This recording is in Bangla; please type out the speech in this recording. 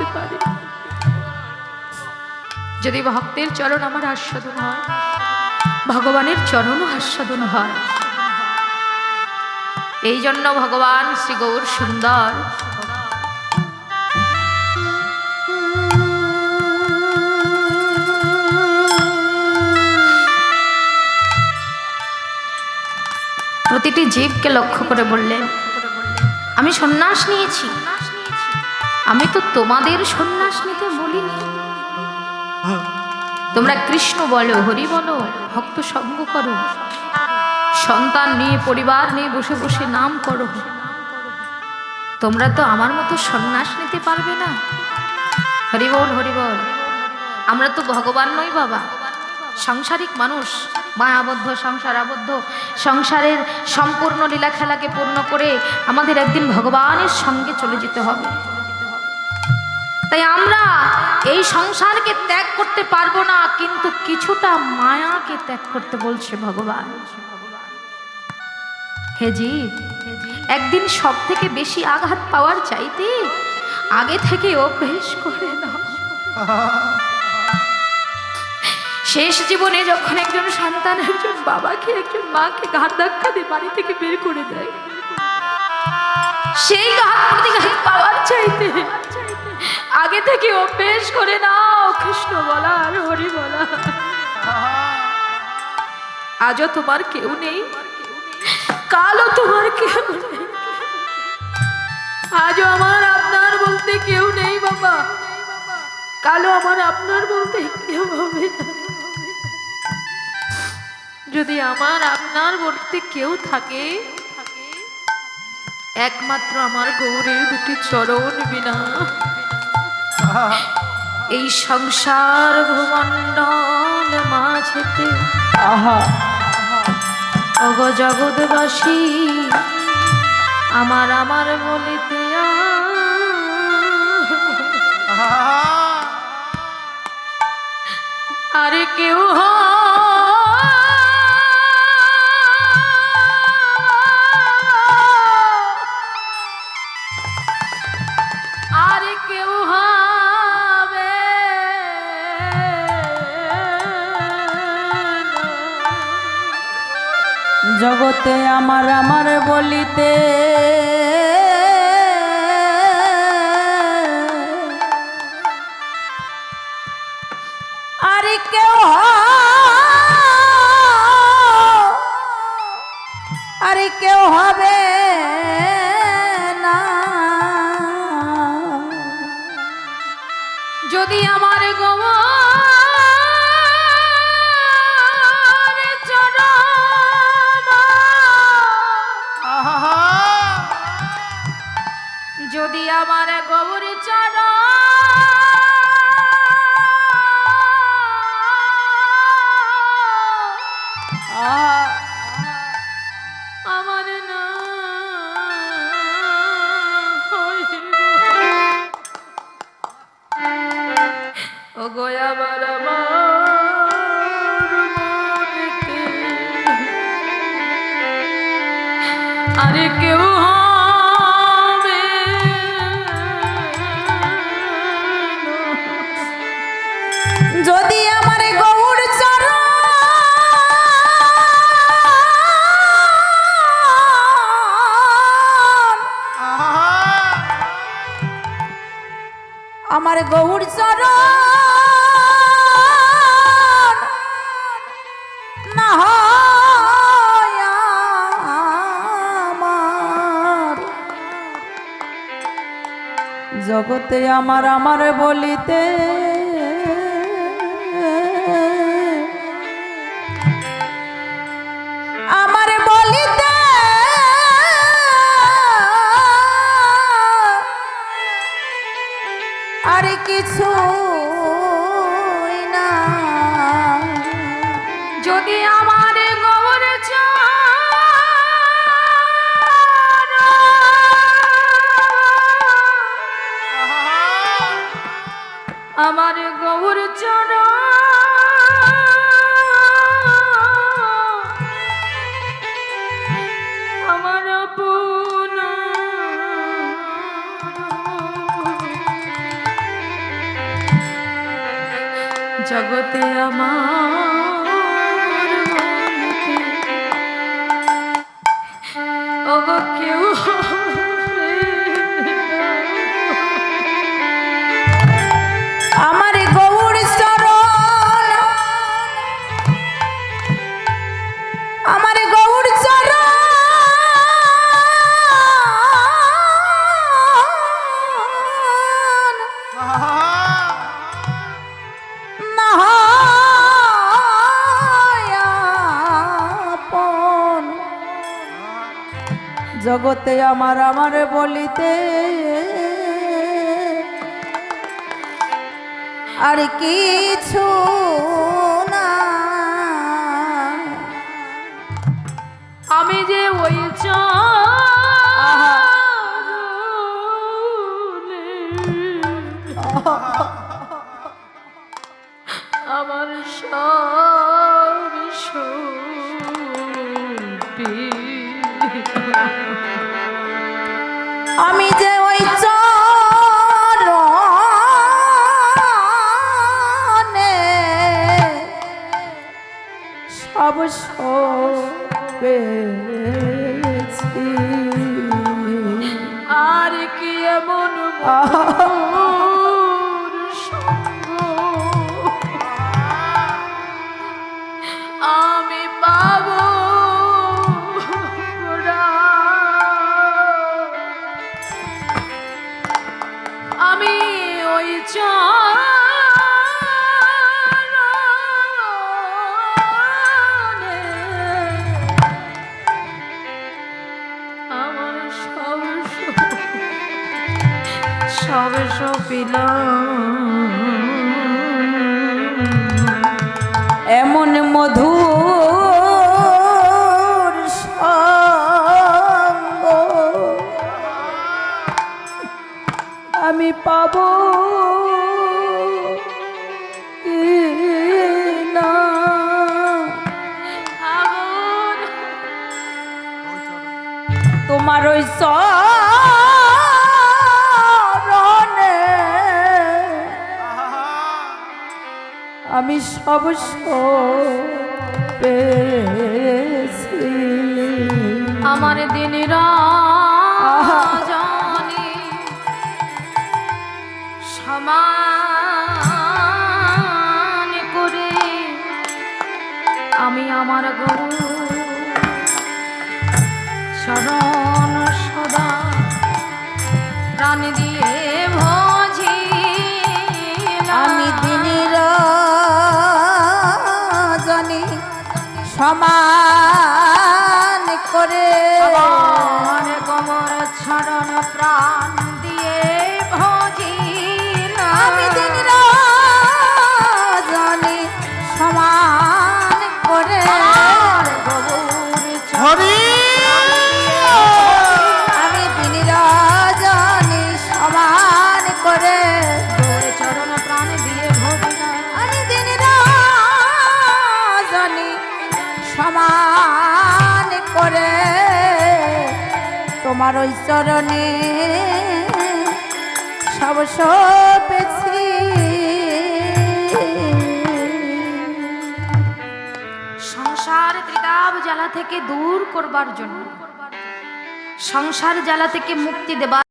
করতে পারে। যদি ভক্তের চরণ আমার আস্বাদন হয়, ভগবানের চরণও আস্বাদন হয়। এই জন্য ভগবান শ্রী গৌর সুন্দর। প্রতিটি জীবকে লক্ষ্য করে বললেন, আমি সন্ন্যাস নিয়েছি। আমি তো তোমাদের সন্ন্যাস নিতে বলিনি। তোমরা কৃষ্ণ বলো, হরি বলো, ভক্ত সঙ্গ করো। সন্তান নিয়ে, পরিবার নিয়ে বসে বসে নাম করো। তোমরা তো আমার মতো সন্ন্যাস নিতে পারবে না। হরি বল হরি বল আমরা তো ভগবান নই বাবা। সাংসারিক মানুষ, মায়াবদ্ধ, সংসার আবদ্ধ। সংসারের সম্পূর্ণ লীলা খেলাকে পূর্ণ করে আমাদের একদিন ভগবানের সঙ্গে চলে যেতে হবে। তাই আমরা এই সংসারকে ত্যাগ করতে পারব না, কিন্তু কিছুটা মায়াকে ত্যাগ করতে বলছে ভগবান। হে জীব, একদিন সব থেকে বেশি আঘাত পাওয়ার চাইতে আগে থেকে অভ্যেস করে না শেষ জীবনে যখন একজন সন্তান, একজন বাবাকে, একজন মাকে ঘাট ধাক্কা দিয়ে বাড়ি থেকে বের করে দেয়, সেই ঘাত প্রতিঘাত পাওয়ার চাইতে আগে থেকে অভ্যেস করে নাও, কৃষ্ণ বলা আর হরি বলা আজও তোমার কেউ নেই, কালও তোমার কেউ নেই। আজও আমার আপনার বলতে কেউ নেই, বাবা। কালও আমার আপনার বলতে কেউ হবে যদি আমার আপনার বলতে কেউ থাকে, একমাত্র আমার গৌরের দুটি চরণ বিনা। এই সংসার ভূমণ্ডল মাঝেতে আহা। অগ জগৎবাসী আমার আমার বলিতে আরে কেউ আরে জগতে আমার আমার বলিতে। আরে কেউ আরে কেউ হবে যদি আমার গোবর চর আহা আমার না হইব। ও গয়া আমার আমার মনেতে আরে কেউ হবে আমার গৌর চরণ না জগতে আমার আমার বলিতে আর কিছু না। যদি আমার গৌর আমার গৌর চর জগতে আমার জগতে আমার আমার বলিতে আর কিছু না আমি যে ওই। আমার সব আমি যে ওই চরণে সব পেয়েছি আর কি এমন আমি ওই চরণে আমার সব সব সপিল এমন সব পেয়েছি আমার সমান করে আমি আমার গরু চরণ সদা প্রাণ দিয়ে সমান তোমার ওই চরণে সব সপেছি। সংসার ত্রিতাপ জ্বালা থেকে দূর করবার জন্য। সংসার জ্বালা থেকে মুক্তি দেবার